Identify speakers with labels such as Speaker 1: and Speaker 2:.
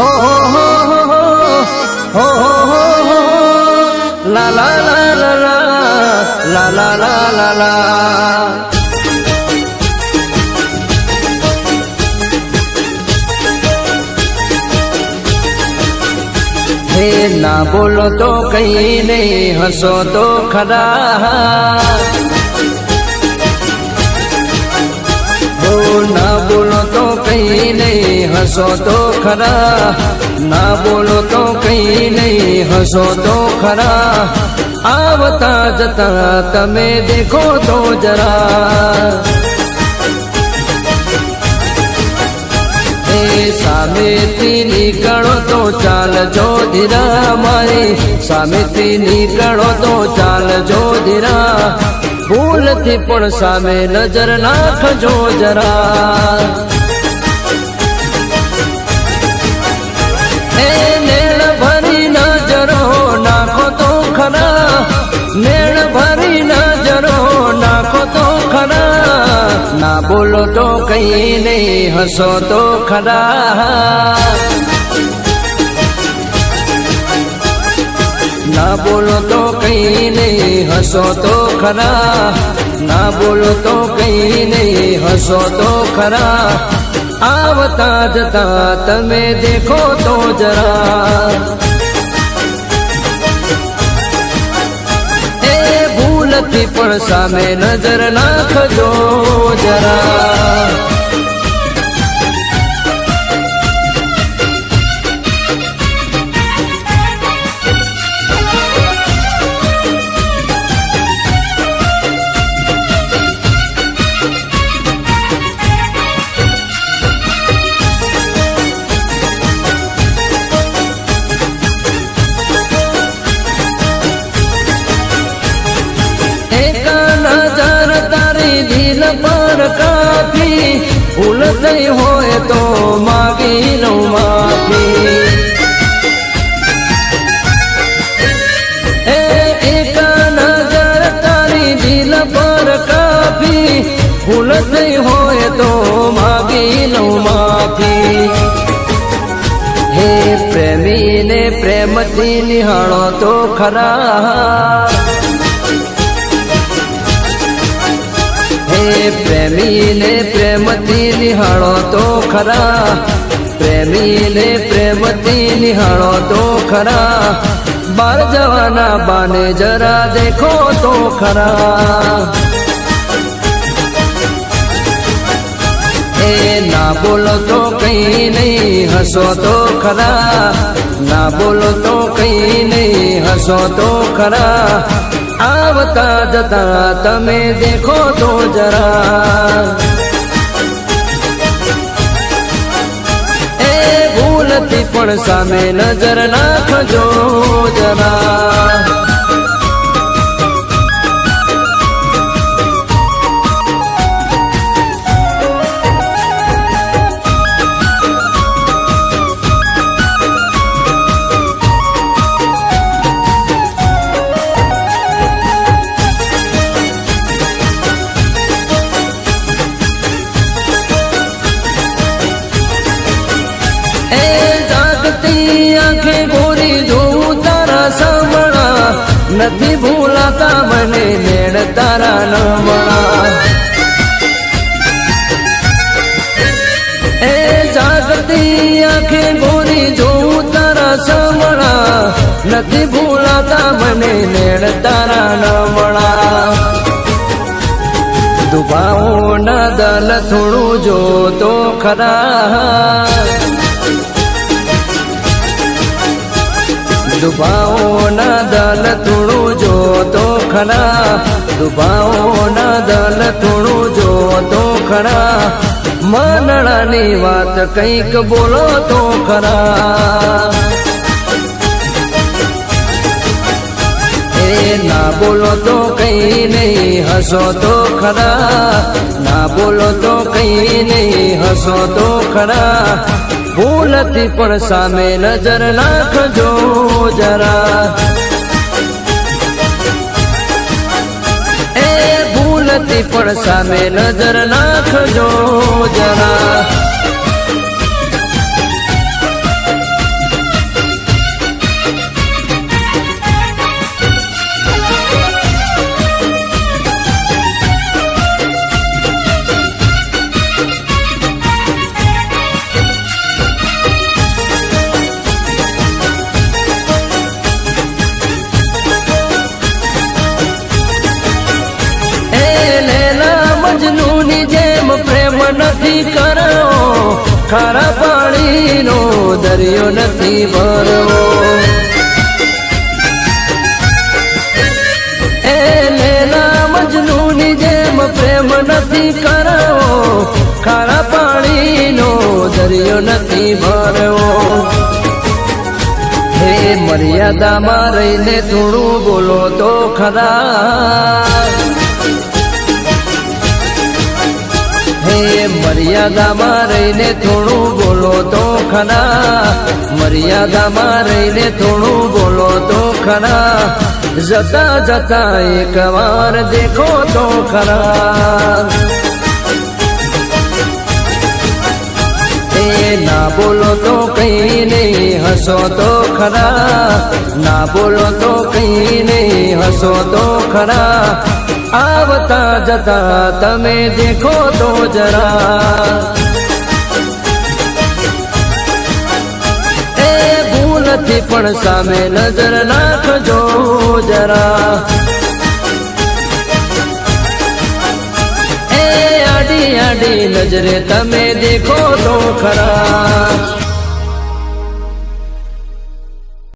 Speaker 1: હો ના બોલો તો કઈ નહીં હસો તો ખરા. હસો તો ખરા ના બોલો તો કઈ નહીં હસો તો ખરા આવતા જતા તમે દેખો તો જરા એ સામેથી નીકળો તો ચાલજો ધીરા મારી સામેથી નીકળો તો ચાલજો ધીરા ભૂલથી પણ સામે નજર નાખજો જરા નેણ ભરી નજરો, નાખો તો ખરા. ના બોલો તો કઈ નહીં, હસો તો ખરા. ના બોલો તો કઈ નહીં, હસો તો ખરા. ના બોલો તો કઈ નહીં, હસો તો ખરા. આવતા જતા તમે દેખો તો જરા. ભૂલથી પણ સામે નજર નાખજો જરા. કાફી ભૂલ થઈ હોય તો માગી લઉં માફી. એ એક નજર તારી દિલ પર કાફી ભૂલ થઈ હોય તો માગી લઉં માફી. હે પ્રેમીને પ્રેમથી નિહાળો તો ખરા. હે પ્રેમીને પ્રેમથી નિહાળો તો ખરા. પ્રેમીને પ્રેમથી નિહાળો તો ખરા. બાર જવાના બાને જરા દેખો તો ખરા. એ ના બોલો તો કઈ નહીં, હસો તો ખરા. ના બોલો તો કઈ નહીં, હસો તો ખરા. આવતા જતા તમે દેખો તો જરા. એ ભૂલથી પણ સામે નજર નાખજો જરા. એ જાગતી આંખે ગોરી જોઉં તારા સાંભળા નથી ભૂલાતા મને મેળ તારા નમણા. એ જાગતી આંખે ગોરી જોઉં તારા સાંભળા નથી ભૂલાતા મને મેળ તારા નમણા. દુભાઓ ના દલ થોડું જો તો ખરા. દુભાઓ દલ થોડું જો તો ખરા. દુભાઓ ના દલ થોડું જો તો ખરા. મનડાની વાત કંઈક બોલો તો ખરા ના બોલો તો કઈ નહીં હસો તો ખરા. ના બોલો તો કઈ નહીં હસો તો ખરા. ભૂલથી પણ સામે નજર નાખજો જરા. એ ભૂલથી પણ સામે નજર નાખજો જરા. નથી કરવો, ખારા પાણીનો દરિયો નથી ભરવો. એ લેલા મજનુની જેમ પ્રેમ નથી કરવો, ખારા પાણીનો દરિયો નથી ભરવો. મર્યાદામાં રહીને થોડું બોલો તો ખરા. મર્યાદામાં રહીને થોડું બોલો તો ખરા. મર્યાદામાં રહીને થોડું બોલો તો ખરા. જતા જતા એક વાર દેખો તો ખરા. ના બોલો તો કઈ નહીં, હસો તો ખરા. ના બોલો તો કઈ નહીં, હસો તો ખરા. આવતા જતા તમે દેખો તો જરા. એ ભૂલથી પણ સામે નજર નાખજો જરા. એ આડી આડી નજરે તમે દેખો તો ખરા.